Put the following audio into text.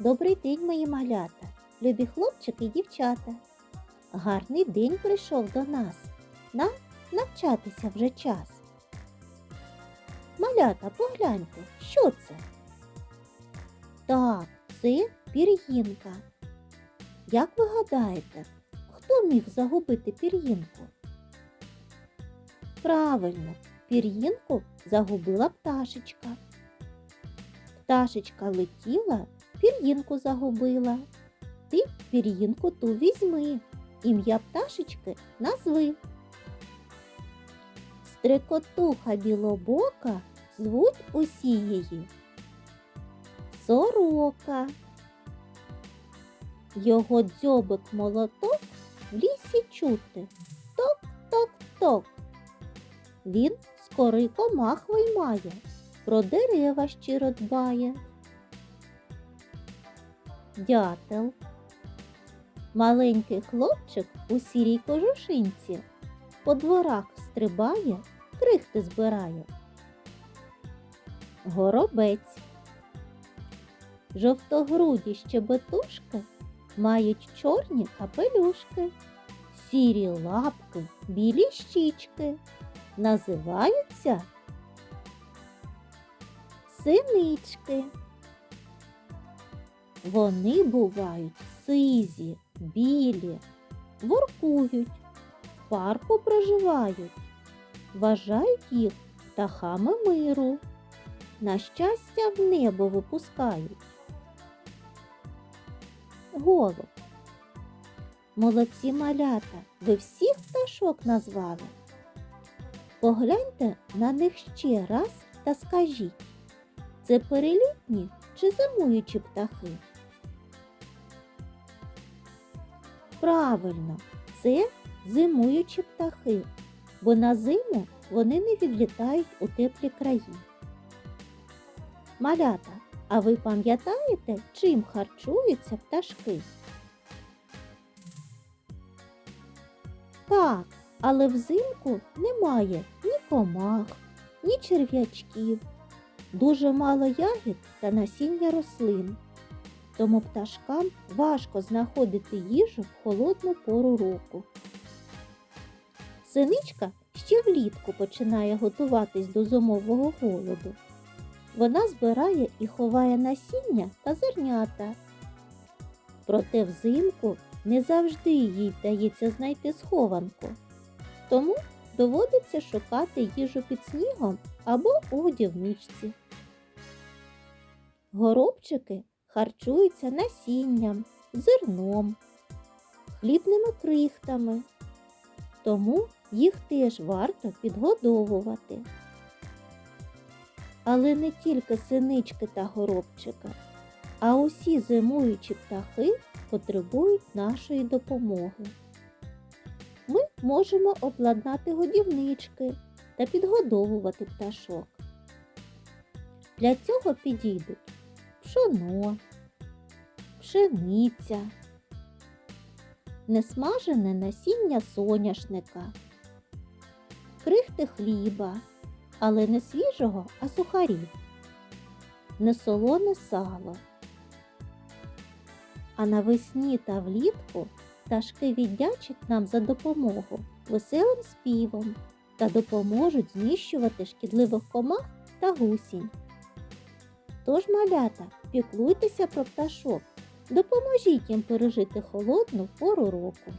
Добрий день, мої малята, любі хлопчики і дівчата. Гарний день прийшов до нас. Нам навчатися вже час. Малята, погляньте, що це? Так, це пір'їнка. Як ви гадаєте, хто міг загубити пір'їнку? Правильно, пір'їнку загубила пташечка. Пташечка летіла, пір'їнку загубила. Ти пір'їнку ту візьми, ім'я пташечки назви. Стрекотуха білобока звуть усі її. Сорока. Його дзьобик молоток в лісі чути. Ток-ток-ток. Він скорий комах виймає, про дерева щиро дбає. Дятел. Маленький хлопчик у сірій кожушинці по дворах стрибає, крихти збирає. Горобець. Жовтогруді щебетушки мають чорні капелюшки, сірі лапки, білі щічки. Називаються синички. Вони бувають сизі, білі, воркують, парку проживають, вважають їх птахами миру, на щастя в небо випускають. Голуб. Молодці малята, ви всіх пташок назвали. Погляньте на них ще раз та скажіть, це перелітні чи зимуючі птахи? Правильно, це зимуючі птахи, бо на зиму вони не відлітають у теплі краї. Малята, а ви пам'ятаєте, чим харчуються пташки? Так, але взимку немає ні комах, ні черв'ячків, дуже мало ягід та насіння рослин. Тому пташкам важко знаходити їжу в холодну пору року. Синичка ще влітку починає готуватись до зимового голоду. Вона збирає і ховає насіння та зернята. Проте взимку не завжди їй вдається знайти схованку. Тому доводиться шукати їжу під снігом або у годівничці. Горобчики харчуються насінням, зерном, хлібними крихтами, тому їх теж варто підгодовувати. Але не тільки синички та горобчика, а усі зимуючі птахи потребують нашої допомоги. Ми можемо обладнати годівнички та підгодовувати пташок. Для цього підійдуть пшоно, пшениця, несмажене насіння соняшника, крихти хліба, але не свіжого, а сухарів, несолоне сало. А навесні та влітку пташки віддячать нам за допомогу веселим співом та допоможуть знищувати шкідливих комах та гусінь. Тож, малята, піклуйтеся про пташок, допоможіть їм пережити холодну пору року.